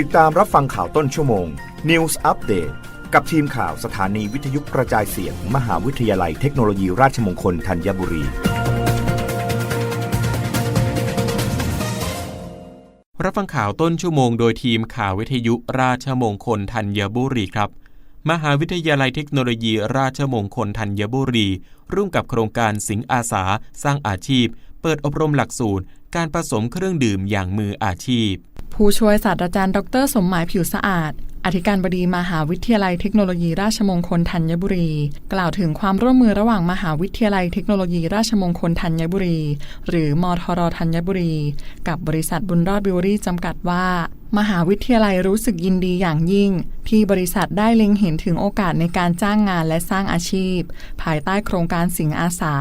ติดตามรับฟังข่าวต้นชั่วโมง News Update กับทีมข่าวสถานีวิทยุกระจายเสียง มหาวิทยาลัยเทคโนโลยีราชมงคลธัญบุรี รับฟังข่าวต้นชั่วโมงโดยทีมข่าววิทยุราชมงคลธัญบุรีครับ มหาวิทยาลัยเทคโนโลยีราชมงคลธัญบุรี ร่วมกับโครงการสิงอาสา สร้างอาชีพ เปิดอบรมหลักสูตร การผสมเครื่องดื่มอย่างมืออาชีพ ผู้ช่วยศาสตราจารย์ ดร สมหมายผิวสะอาด อธิการบดีมหาวิทยาลัยเทคโนโลยีราชมงคลธัญบุรี กล่าวถึงความร่วมมือระหว่างมหาวิทยาลัยเทคโนโลยีราชมงคลธัญบุรี หรือมทรธัญบุรี กับบริษัทบุญรอดบิวรี่จำกัดว่า มหาวิทยาลัยรู้สึกยินดีอย่างยิ่ง ที่บริษัทได้เล็งเห็นถึงโอกาสในการจ้างงานและสร้างอาชีพ ภายใต้โครงการสิงอาสา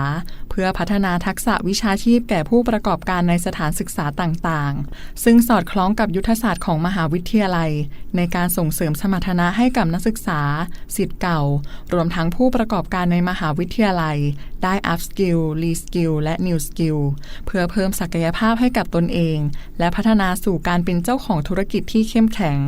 เพื่อพัฒนาทักษะวิชาชีพแก่ผู้ประกอบการในสถานศึกษาต่างๆ ซึ่งสอดคล้องกับยุทธศาสตร์ของมหาวิทยาลัย ในการส่งเสริมสมรรถนะให้กับนักศึกษาสิทธิ์เก่า รวมทั้งผู้ประกอบการในมหาวิทยาลัย ได้ up skill re skill และ new skill เพื่อเพิ่มศักยภาพให้กับตนเอง และพัฒนาสู่การเป็นเจ้าของธุรกิจที่เข้มแข็ง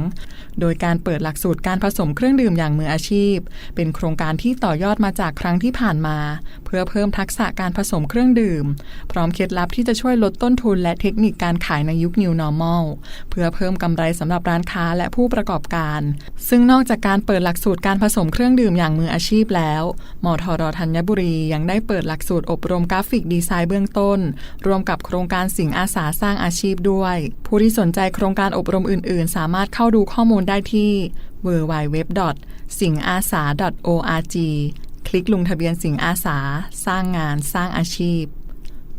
โดยการเปิดหลักสูตรการผสมเครื่องดื่มอย่างมืออาชีพ เป็นโครงการที่ต่อยอดมาจากครั้งที่ผ่านมา เพื่อเพิ่มทักษะการผสมเครื่องดื่ม พร้อมเคล็ดลับที่จะช่วยลดต้นทุนและเทคนิคการขายในยุค New Normal เพื่อเพิ่มกำไรสำหรับร้านค้าและผู้ประกอบการ ซึ่งนอกจากการเปิดหลักสูตรการผสมเครื่องดื่มอย่างมืออาชีพแล้วมทรธัญบุรียังได้เปิดหลักสูตรอบรมกราฟิกดีไซน์เบื้องต้น รวมกับโครงการสิ่งอาสาสร้างอาชีพด้วย ผู้ที่สนใจโครงการอบรมอื่น ๆ สามารถเข้าดูข้อมูลได้ที่ www. สิงอาสา .org คลิกลงทะเบียนสิงอาสา สร้างงานสร้างอาชีพ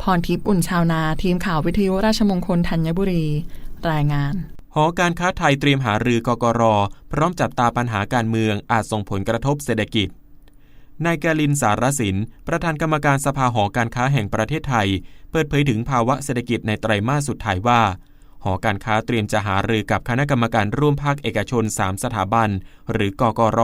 พรทิพย์อุ่นชาวนา ทีมข่าววิทยุราชมงคลธัญบุรี รายงานหอการค้าไทยเตรียมหารือกกร พร้อมจับตาปัญหาการเมืองอาจส่งผลกระทบเศรษฐกิจ นายกาลินสารสิน ประธานกรรมการสภาหอการค้าแห่งประเทศไทย เปิดเผยถึงภาวะเศรษฐกิจในไตรมาสสุดท้ายว่า หอการค้าเตรียมจะหารือกับคณะกรรมการร่วมภาคเอกชน 3 สถาบัน หรือกกร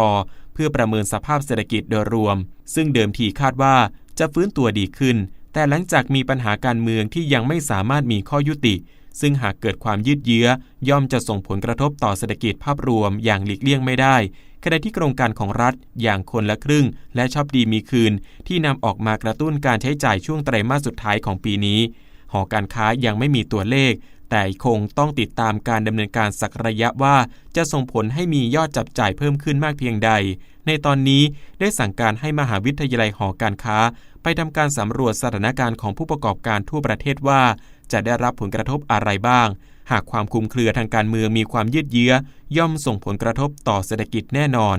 เพื่อประเมินสภาพเศรษฐกิจโดยรวม ซึ่งเดิมทีคาดว่าจะฟื้นตัวดีขึ้น แต่หลังจากมีปัญหาการเมืองที่ยังไม่สามารถมีข้อยุติ ซึ่งหากเกิดความยืดเยื้อย่อมจะส่งผลกระทบต่อเศรษฐกิจภาพรวมอย่างหลีกเลี่ยงไม่ได้ ขณะที่โครงการของรัฐอย่างคนละครึ่ง และชอบดีมีคืน ที่นำออกมากระตุ้นการใช้จ่ายช่วงไตรมาสสุดท้ายของปีนี้ หอการค้ายังไม่มีตัวเลข แต่คงต้องติดตามการดำเนินการสักระยะว่า จะส่งผลให้มียอดจับจ่ายเพิ่มขึ้นมากเพียงใด ในตอนนี้ได้สั่งการให้มหาวิทยาลัยหอการค้าไปทำการสำรวจสถานการณ์ของผู้ประกอบการทั่วประเทศว่า จะได้รับผลกระทบอะไรบ้าง หากความคุมเครือทางการเมืองมีความยืดเยื้อย่อมส่งผลกระทบต่อเศรษฐกิจแน่นอน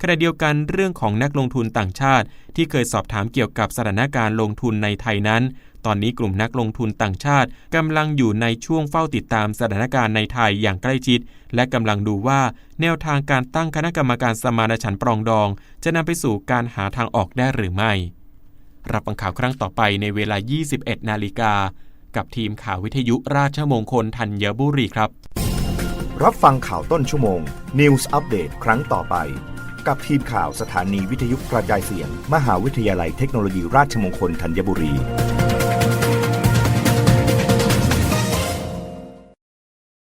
ขณะเดียวกันเรื่องของนักลงทุนต่างชาติ ที่เคยสอบถามเกี่ยวกับสถานการณ์ลงทุนในไทยนั้น ตอนนี้กลุ่มนักลงทุนต่างชาติกำลังอยู่ในช่วงเฝ้าติดตามสถานการณ์ในไทยอย่างใกล้ชิด และกำลังดูว่า แนวทางการตั้งคณะกรรมการสมานฉันท์ปรองดอง จะนำไปสู่การหาทางออกได้หรือไม่ รับฟังข่าวครั้งต่อไปในเวลา 21 นาฬิกา กับทีมข่าววิทยุราชมงคลธัญบุรีครับ รับฟังข่าวต้นชั่วโมง News Update ครั้งต่อไป กับทีมข่าวสถานีวิทยุกระจายเสียง มหาวิทยาลัยเทคโนโลยีราชมงคลธัญบุรี